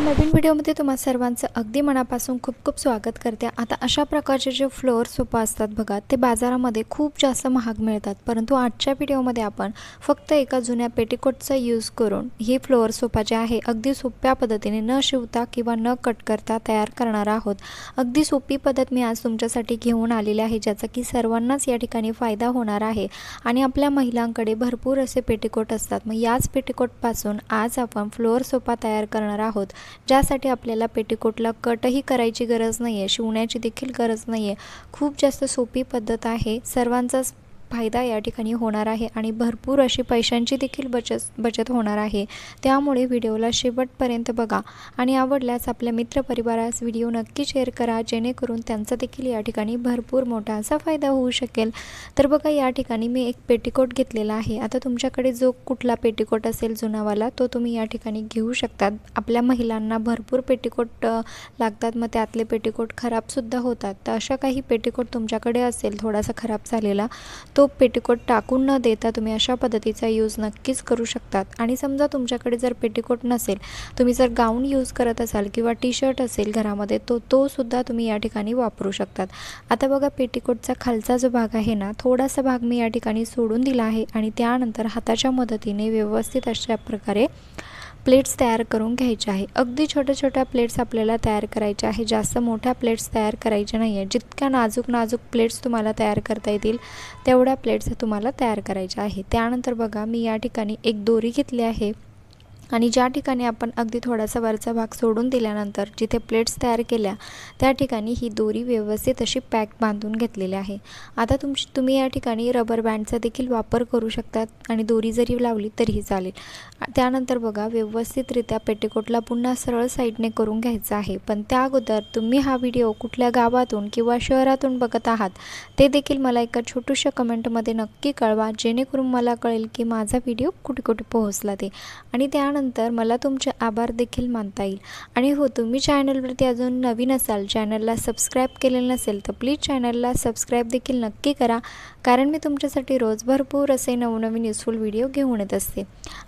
नवीन व्हिडिओमध्ये तुम्हा सर्वांचं अगदी मनापासून खूप खूप स्वागत करते. आता अशा प्रकारचे जे फ्लोअर सोफा असतात बघा ते बाजारामध्ये खूप जास्त महाग मिळतात. परंतु आजच्या व्हिडिओमध्ये आपण फक्त एका जुन्या पेटीकोटचा यूज करून हे फ्लोअर सोफा जे आहे अगदी सोप्या पद्धतीने न शिवता किंवा न कट करता तयार करणार आहोत. अगदी सोपी पद्धत मी आज तुमच्यासाठी घेऊन आलेली आहे ज्याचा की सर्वांनाच या ठिकाणी फायदा होणार आहे. आणि आपल्या महिलांकडे भरपूर असे पेटीकोट असतात. मग याच पेटीकोटपासून आज आपण फ्लोअर सोफा तयार करणार आहोत. ज्यासाठी आपल्याला पेटीकोटला कटही करायची गरज नाही आहे शिवण्याची देखील गरज नाही आहे खूप जास्त सोपी पद्धत आहे. सर्वांचाच फायदा या ठिकाणी होणार आहे आणि भरपूर अशी पैशांची देखील बचत बचत होणार आहे. त्यामुळे व्हिडिओला शेवटपर्यंत बघा आणि आवडल्यास आपल्या मित्रपरिवारास व्हिडिओ नक्की शेअर करा जेणेकरून त्यांचा देखील या ठिकाणी भरपूर मोठा असा फायदा होऊ शकेल. तर बघा या ठिकाणी मी एक पेटीकोट घेतलेला आहे. आता तुमच्याकडे जो कुठला पेटीकोट असेल जुनावाला तो तुम्ही या ठिकाणी घेऊ शकतात. आपल्या महिलांना भरपूर पेटीकोट लागतात. मग त्यातले पेटीकोट खराबसुद्धा होतात. तर अशा काही पेटीकोट तुमच्याकडे असेल थोडासा खराब झालेला तो तो पेटिकोट टाकून न देता तुम्ही अशा पद्धतीचा यूज नक्कीच करू शकतात. आणि समजा तुमच्याकडे जर पेटिकोट नसेल तुम्ही जर गाऊन यूज करत असाल किंवा टी शर्ट असेल घरामध्ये तो तो सुद्धा तुम्ही या ठिकाणी वापरू शकतात. आता बघा पेटिकोटचा खालचा जो भाग आहे ना थोडासा भाग मी या ठिकाणी सोडून दिला आहे आणि त्यानंतर हाताच्या मदतीने व्यवस्थित अशा प्रकारे प्लेट्स तयार करून घ्यायच्या आहे. अगदी छोट्या छोट्या प्लेट्स आपल्याला तयार करायच्या आहे. जास्त मोठ्या प्लेट्स तयार करायच्या नाही आहे जितक्या नाजूक नाजूक प्लेट्स तुम्हाला तयार करता येतील तेवढ्या प्लेट्स तुम्हाला तयार करायच्या आहे. त्यानंतर बघा मी या ठिकाणी एक दोरी घेतली आहे. आणि ज्या ठिकाणी आपण अगदी थोडासा वरचा भाग सोडून दिल्यानंतर जिथे प्लेट्स तयार केल्या त्या ठिकाणी ही दोरी व्यवस्थित अशी पॅक बांधून घेतलेली आहे. आता तुमची तुम्ही या ठिकाणी रबर बँडचा देखील वापर करू शकतात आणि दोरी जरी लावली तरीही चालेल. त्यानंतर बघा व्यवस्थितरित्या पेटीकोटला पुन्हा सरळ साईडने करून घ्यायचं आहे. पण त्या अगोदर तुम्ही हा व्हिडिओ कुठल्या गावातून किंवा शहरातून बघत आहात ते देखील मला एका छोट्याशा कमेंटमध्ये नक्की कळवा जेणेकरून मला कळेल की माझा व्हिडिओ कुठे कुठे पोहोचला ते. आणि त्यानंतर मला तुमचे आभार देखील मानता येईल. आणि हो तुम्ही चॅनलवरती अजून नवीन असाल चॅनलला सबस्क्राईब केलेलं नसेल तर प्लीज चॅनलला सबस्क्राईब देखील नक्की करा कारण मी तुमच्यासाठी रोज भरपूर असे नवनवीन युजफुल व्हिडिओ घेऊन येत असते.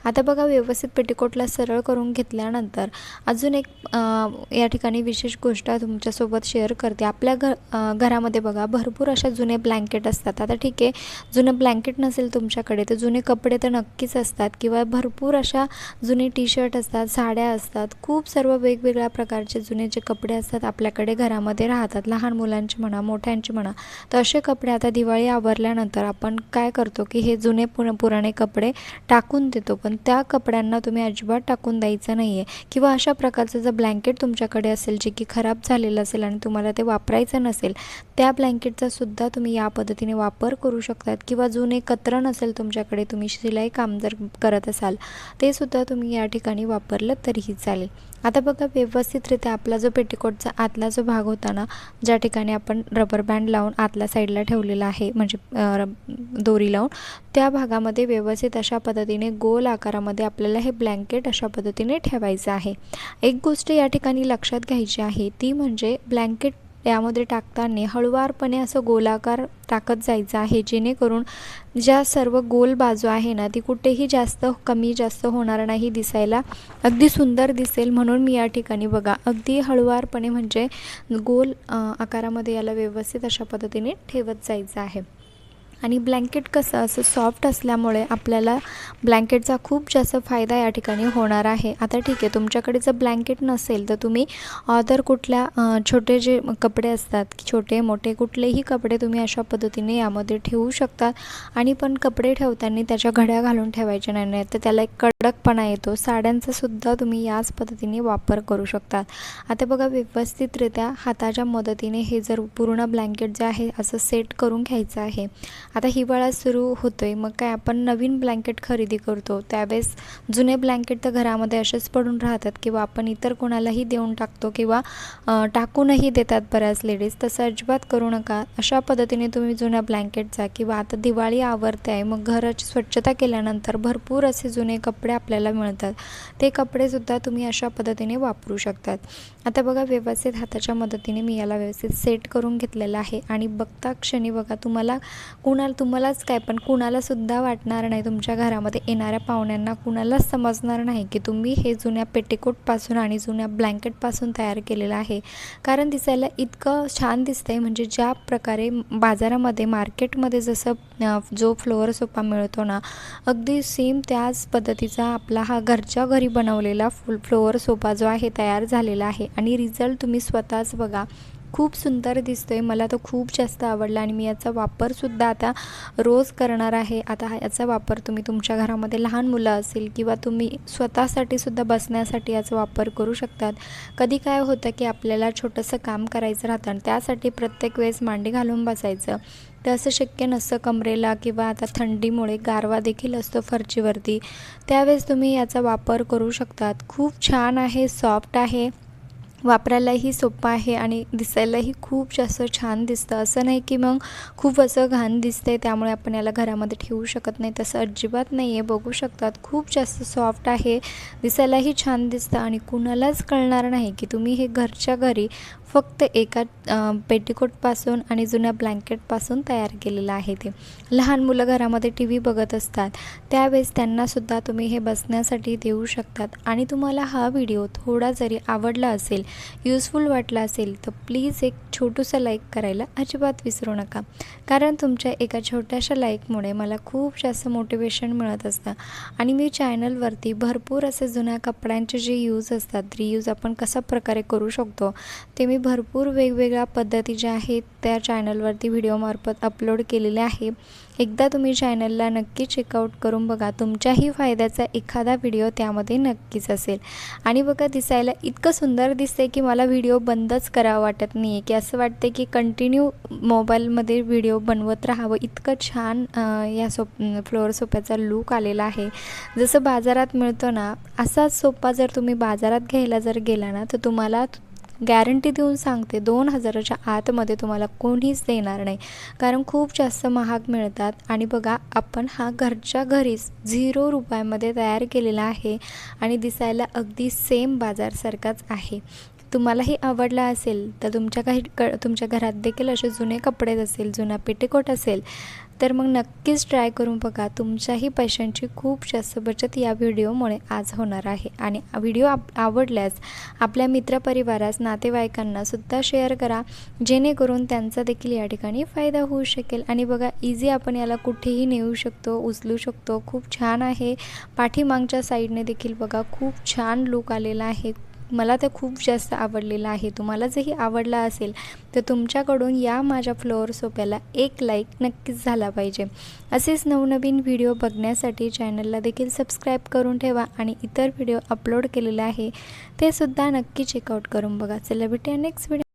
आता बघा व्यवस्थित पेटिकोटला सरळ करून घेतल्यानंतर अजून एक या ठिकाणी विशेष गोष्ट तुमच्यासोबत शेअर करते. आपल्या घर घरामध्ये बघा भरपूर अशा जुने ब्लँकेट असतात. आता ठीक आहे जुनं ब्लँकेट नसेल तुमच्याकडे तर जुने कपडे तर नक्कीच असतात. किंवा भरपूर अशा जुने टी शर्ट असतात साड्या असतात खूप सर्व वेगवेगळ्या प्रकारचे जुने जे कपडे असतात आपल्याकडे घरामध्ये राहतात. लहान मुलांचे म्हणा मोठ्यांचे म्हणा तर असे कपडे आता दिवाळी आवरल्यानंतर आपण काय करतो की हे जुने पुर पुराणे कपडे टाकून देतो. पण त्या कपड्यांना तुम्ही अजिबात टाकून द्यायचं नाही आहे किंवा अशा प्रकारचं जर ब्लँकेट तुमच्याकडे असेल जे की खराब झालेलं असेल आणि तुम्हाला ते वापरायचं नसेल त्या ब्लँकेटचा सुद्धा तुम्ही या पद्धतीने वापर करू शकतात. किंवा जुने कतरण असेल तुमच्याकडे तुम्ही शिलाई काम जर करत असाल ते सुद्धा तुम्ही या ठिकाणी वापरलं तरीही चालेल. आता बघा व्यवस्थितरित्या आपला जो पेटिकोटचा आतला जो भाग होता ना ज्या ठिकाणी आपण रबर बँड लावून आतल्या साईडला ठेवलेला आहे म्हणजे दोरी लावून त्या भागामध्ये व्यवस्थित अशा पद्धतीने गोल आकारामध्ये आपल्याला हे ब्लँकेट अशा पद्धतीने ठेवायचं आहे. एक गोष्ट या ठिकाणी लक्षात घ्यायची आहे ती म्हणजे ब्लँकेट यामध्ये टाकताना हळुवारपणे असं गोलाकार टाकत जायचं आहे जेणेकरून ज्या सर्व गोल बाजू आहे ना ती कुठेही जास्त कमी जास्त होणार नाही दिसायला. अगदी सुंदर दिसेल म्हणून मी या ठिकाणी बघा अगदी हळुवारपणे म्हणजे गोल आकारामध्ये याला व्यवस्थित अशा पद्धतीने ठेवत जायचं आहे. आणि ब्लँकेट कसं असं सॉफ्ट असल्यामुळे आपल्याला ब्लँकेटचा खूप जास्त फायदा या ठिकाणी होणार आहे. आता ठीक आहे तुमच्याकडे जर ब्लँकेट नसेल तर तुम्ही अदर कुठल्या छोटे जे कपडे असतात छोटे मोठे कुठलेही कपडे तुम्ही अशा पद्धतीने यामध्ये ठेवू शकतात. आणि पण कपडे ठेवताना त्याच्या घड्या घालून ठेवायच्या नाही नाही तर त्याला एक कडकपणा येतो. साड्यांचा सुद्धा तुम्ही याच पद्धतीने वापर करू शकतात. आता बघा व्यवस्थितरित्या हाताच्या मदतीने हे जर पूर्ण ब्लँकेट जे आहे असं सेट करून घ्यायचं आहे आता हिवाळा सुरू होतो आहे मग काय आपण नवीन ब्लँकेट खरेदी करतो. त्यावेळेस जुने ब्लँकेट तर घरामध्ये असेच पडून राहतात किंवा आपण इतर कोणालाही देऊन टाकतो किंवा टाकूनही देतात बऱ्याच लेडीज तसं अजिबात करू नका. अशा पद्धतीने तुम्ही जुन्या ब्लँकेटचा किंवा आता दिवाळी आवरते आहे मग घराची स्वच्छता केल्यानंतर भरपूर असे जुने कपडे आपल्याला मिळतात. ते कपडेसुद्धा तुम्ही अशा पद्धतीने वापरू शकतात. आता बघा व्यवस्थित हाताच्या मदतीने मी याला व्यवस्थित सेट करून घेतलेलं आहे. आणि बघता क्षणी बघा तुम्हाला कुणा कुणाला तुम्हालाच काय? पण कुणालासुद्धा वाटणार नाही तुमच्या घरामध्ये येणाऱ्या पाहुण्यांना. कुणालाच समजणार नाही की तुम्ही हे जुन्या पेटीकोटपासून आणि जुन्या ब्लँकेटपासून तयार केलेलं आहे. कारण दिसायला इतकं छान दिसतंय. म्हणजे ज्या प्रकारे बाजारामध्ये मार्केटमध्ये जसं जो फ्लोअर सोफा मिळतो ना अगदी सेम त्याच पद्धतीचा आपला हा घरच्या घरी बनवलेला फुल फ्लोअर सोफा जो आहे तयार झालेला आहे. आणि रिझल्ट तुम्ही स्वतःच बघा. खूप सुंदर दिसतो आहे मला तो खूप जास्त आवडला आणि मी याचा वापरसुद्धा आता रोज करणार आहे. आता हा याचा वापर तुम्ही तुमच्या घरामध्ये लहान मुलं असेल किंवा तुम्ही स्वतःसाठी सुद्धा बसण्यासाठी याचा वापर करू शकतात. कधी काय होतं की आपल्याला छोटंसं काम करायचं राहतं आणि त्यासाठी प्रत्येक वेळेस मांडी घालून बसायचं. तर असं शक्य नसतं कमरेला किंवा आता थंडीमुळे गारवा देखील असतो फरचीवरती. त्यावेळेस तुम्ही याचा वापर करू शकतात. खूप छान आहे सॉफ्ट आहे. वापरायलाही सोपं आहे आणि दिसायलाही खूप जास्त छान दिसतं. असं नाही की मग खूप असं घाण दिसतंय त्यामुळे आपण याला घरामध्ये ठेवू शकत नाही. तसं अजिबात नाही आहे बघू शकतात खूप जास्त सॉफ्ट आहे. दिसायलाही छान दिसतं आणि कुणालाच कळणार नाही की तुम्ही हे घरच्या घरी फक्त एका पेटीकोटपासून पेटिकोटपासून आणि जुन्या ब्लँकेटपासून तयार केलेलं आहे ते. लहान मुलं घरामध्ये टी व्ही बघत असतात. त्यावेळेस त्यांनासुद्धा तुम्ही हे बसण्यासाठी देऊ शकतात. आणि तुम्हाला हा व्हिडिओ थोडा जरी आवडला असेल युजफुल वाटला असेल तर प्लीज एक छोटूसं लाईक करायला अजिबात विसरू नका. कारण तुमच्या एका छोट्याशा लाईकमुळे मला खूप जास्त मोटिवेशन मिळत असतं. आणि मी चॅनलवरती भरपूर असे जुन्या कपड्यांचे जे यूज असतात रियूज आपण कशा प्रकारे करू शकतो ते मी भरपूर वेगवेगळ्या पद्धती ज्या आहेत त्या चॅनलवरती व्हिडिओमार्फत अपलोड केलेले आहे. एकदा तुम्ही चॅनलला नक्की चेकआउट करून बघा तुमच्याही फायद्याचा एखादा व्हिडिओ त्यामध्ये नक्कीच असेल. आणि बघा दिसायला इतकं सुंदर दिसते की मला व्हिडिओ बंदच करावा वाटत नाही आहे की असं वाटते की कंटिन्यू मोबाईलमध्ये व्हिडिओ बनवत राहावं. इतकं छान या सोप फ्लोअर सोप्याचा लूक आलेला आहे. जसं बाजारात मिळतो ना असाच सोपा जर तुम्ही बाजारात घ्यायला जर गेला ना तर तुम्हाला गॅरंटी देऊन सांगते दोन हजाराच्या आतमध्ये तुम्हाला कोणीच देणार नाही. कारण खूप जास्त महाग मिळतात. आणि बघा आपण हा घरच्या घरीच झिरो रुपयामध्ये तयार केलेला आहे आणि दिसायला अगदी सेम बाजारसारखाच आहे. तुम्हालाही आवडला असेल तर तुमच्या काही क तुमच्या घरात देखील असे जुने कपडे असेल जुना पेटीकोट असेल तर मग नक्कीच ट्राय करून बघा. तुमच्याही पैशांची खूप जास्त बचत या व्हिडिओमुळे आज होणार आहे. आणि व्हिडिओ आप आवडल्यास आपल्या मित्रपरिवारास नातेवाईकांना सुद्धा शेअर करा. जेणेकरून त्यांचा देखील या ठिकाणी फायदा होऊ शकेल. आणि बघा इझी आपण याला कुठेही नेऊ शकतो उचलू शकतो. खूप छान आहे. पाठीमागच्या साईडने देखील बघा खूप छान लूक आलेला आहे. मला ते खूप जास्त आवडलेलं आहे. तुम्हाला जरी आवडला असेल तर तुमच्याकडून या माझ्या फ्लोअर सोप्याला एक लाईक नक्कीच झाला पाहिजे. असेच नवनवीन व्हिडिओ बघण्यासाठी चॅनलला देखील सबस्क्राईब करून ठेवा आणि इतर व्हिडिओ अपलोड केलेले आहे ते सुद्धा नक्की चेकआउट करून बघा. चला भेटूया नेक्स्ट व्हिडिओ